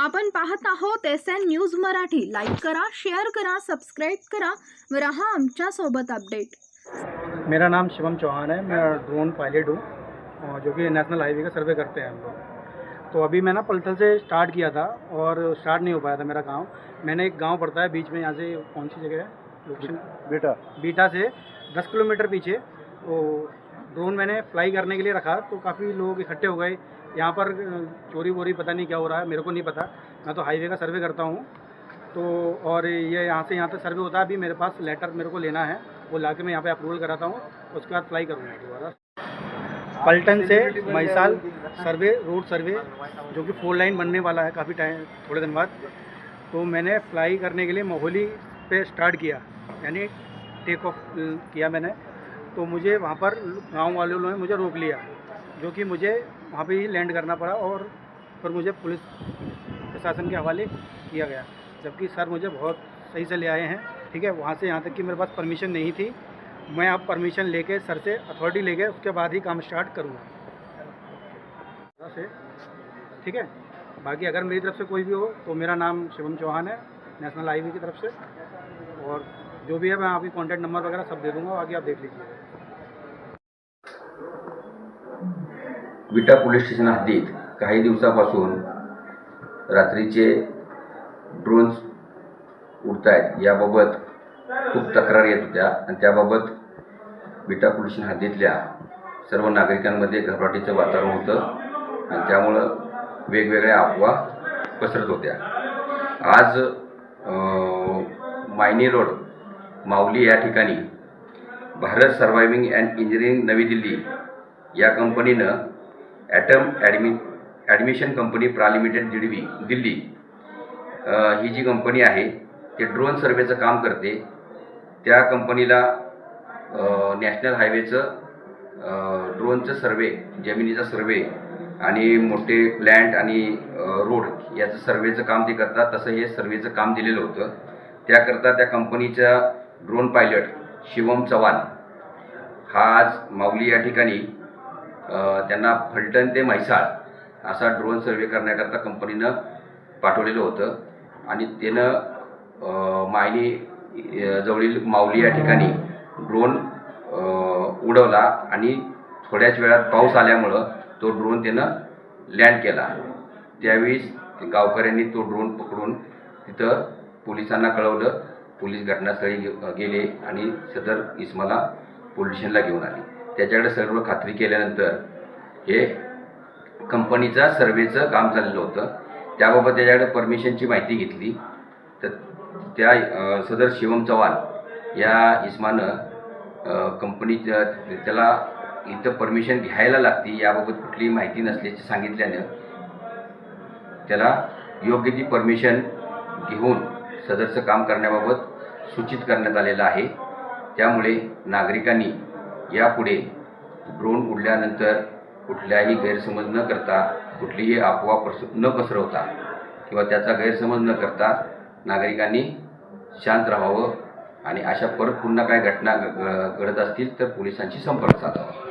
आपण पाहत आहोत S N news Marathi. Like करा शेअर करा सबस्क्राईब करा व रहा आमच्या सोबत अपडेट मेरा नाम शिवम चौहान है. मैं ड्रोन पायलट हूँ जो कि नेशनल हाईवे का सर्वे करते हैं हम लोग. तो अभी मैं ना पलथल से स्टार्ट किया था और स्टार्ट नहीं हो पाया था मेरा गाँव. मैंने एक गाँव पड़ता है बीच में यहाँ से कौन सी जगह है? लोकेशन बेटा। बीटा से 10 किलोमीटर पीछे. तो ड्रोन मैंने फ्लाई करने के लिए रखा तो काफ़ी लोग इकट्ठे हो गए। यहाँ पर चोरी वोरी पता नहीं क्या हो रहा है, मेरे को नहीं पता। मैं तो हाईवे का सर्वे करता हूँ। तो और ये यहाँ से यहाँ तक सर्वे होता है। अभी मेरे पास लेटर मेरे को लेना है, वो ला के मैं यहाँ पर अप्रूवल कराता हूँ, उसके बाद फ्लाई करूँगा दोबारा। पलटन से मैसाल सर्वे, रोड सर्वे, जो कि फोर लाइन बनने वाला है काफ़ी टाइम, थोड़े दिन बाद। तो मैंने फ्लाई करने के लिए मोहली पे स्टार्ट किया, यानी टेक ऑफ़ किया मैंने। तो मुझे वहाँ पर गाँव वाले लोगों ने मुझे रोक लिया, जो कि मुझे वहाँ पे ही लैंड करना पड़ा और फिर मुझे पुलिस प्रशासन के हवाले किया गया। जबकि सर मुझे बहुत सही से ले आए हैं, ठीक है, वहाँ से यहाँ तक कि मेरे पास परमिशन नहीं थी। मैं अब परमिशन लेके सर से अथॉरिटी लेके उसके बाद ही काम स्टार्ट करूँगा। से ठीक है, बाकी अगर मेरी तरफ़ से कोई भी हो तो मेरा नाम शिवम चौहान है, नेशनल हाईवे की तरफ़ से। और जो भी है मैं आपकी कॉन्टैक्ट नंबर वगैरह सब दे दूंगा बाकी आप देख लीजिए। विटा पोलीस स्टेशन हद्दीत काही दिवसापासून रात्रीचे ड्रोन्स उडत आहेत याबाबत खूप तक्रार येत होत्या आणि त्याबाबत विटा पोलीस स्टेशन हद्दीतल्या सर्व नागरिकांमध्ये घबराटीचं वातावरण होतं आणि त्यामुळं वेगवेगळ्या अफवा पसरत होत्या. आज मायनी रोड माऊली या ठिकाणी भारत सर्वायव्हिंग अँड इंजिनिअरिंग नवी दिल्ली या कंपनीनं ॲटम ॲडमि ॲडमिशन कंपनी प्रा लिमिटेड दिडवी दिल्ली ही जी कंपनी आहे ते ड्रोन सर्वेचं काम करते. त्या कंपनीला नॅशनल हायवेचं ड्रोनचं सर्वे जमिनीचा सर्वे आणि मोठे प्लॅन्ट आणि रोड याचं सर्वेचं काम ते करतात. तसं हे सर्वेचं काम दिलेलं होतं. त्याकरता त्या कंपनीचा ड्रोन पायलट शिवम चव्हाण. हा आज माऊली या ठिकाणी त्यांना फलटण ते म्हैसाळ असा ड्रोन सर्वे करण्याकरता कंपनीनं पाठवलेलं होतं. आणि त्यानं मायनी जवळील माऊली या ठिकाणी ड्रोन उडवला आणि थोड्याच वेळात पाऊस आल्यामुळं तो ड्रोन त्यानं लँड केला. त्यावेळीस गावकऱ्यांनी तो ड्रोन पकडून तिथं पोलिसांना कळवलं. पोलीस घटनास्थळी गेले आणि सदर इस्माला पोलीस स्टेशनला घेऊन आले. त्याच्याकडे सर्व खात्री केल्यानंतर हे कंपनीचा सर्वेचं काम चाललेलं होतं. त्याबाबत त्याच्याकडे परमिशनची माहिती घेतली. तर त्या सदर शिवम चव्हाण या इस्मानं कंपनीच्या त्याला इथं परमिशन घ्यायला लागते याबाबत कुठलीही माहिती नसल्याचे सांगितल्यानं त्याला योग्य ती परमिशन घेऊन सदरचं काम करण्याबाबत सूचित करण्यात आलेलं आहे. त्यामुळे नागरिकांनी यापुढे ड्रोन उडल्यानंतर कुठल्याही गैरसमज न करता कुठलीही अफवा पस न पसरवता किंवा त्याचा गैरसमज न करता नागरिकांनी शांत राहावं आणि अशा परत पुन्हा काय घटना घडत असतील तर पोलिसांशी संपर्क साधावा.